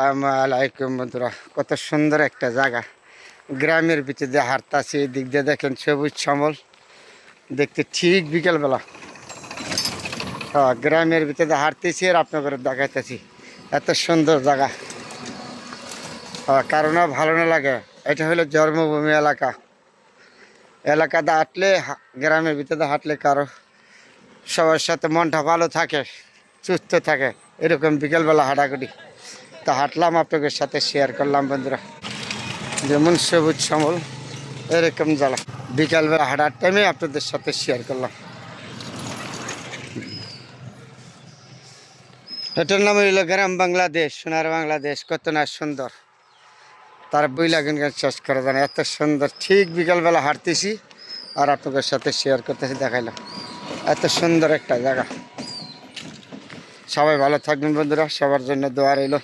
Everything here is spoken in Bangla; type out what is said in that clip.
আসসালামু আলাইকুম বন্ধুরা। কত সুন্দর একটা জায়গা। গ্রামের ভিতরে দিয়ে হাঁটতাছি এই দিক দিয়ে দেখেন সবুজ শ্যামল দেখতে ঠিক বিকেলবেলা। হ্যাঁ গ্রামের ভিতরে হাঁটতেছি আর আপনাদের দেখাইতেছি। এত সুন্দর জায়গা। হ্যাঁ কারণ ভালো না লাগে। এটা হলো জন্মভূমি এলাকা। এলাকাতে হাঁটলে গ্রামের ভিতরে হাঁটলে কারও সবার সাথে মনটা ভালো থাকে, সুস্থ থাকে। এরকম বিকেলবেলা হাঁটাগুটি তা হাঁটলাম আপনাদের সাথে শেয়ার করলাম, বন্ধুরা। যেমন সবুজ শ্যামল, এরকম জ্বালা। বিকালবেলা হাঁটার টাইমে আপনাদের সাথে শেয়ার করলাম। এটার নাম হইল গ্রাম বাংলাদেশ, সোনার বাংলাদেশ, কত না সুন্দর। তার বই লাগুন গান করা যায় এত সুন্দর, ঠিক বিকালবেলা হাঁটতেছি আর আপনাদের সাথে শেয়ার করতেছি, দেখাইলাম। এত সুন্দর একটা জায়গা। সবাই ভালো থাকবেন, বন্ধুরা। সবার জন্য দোয়া রইল।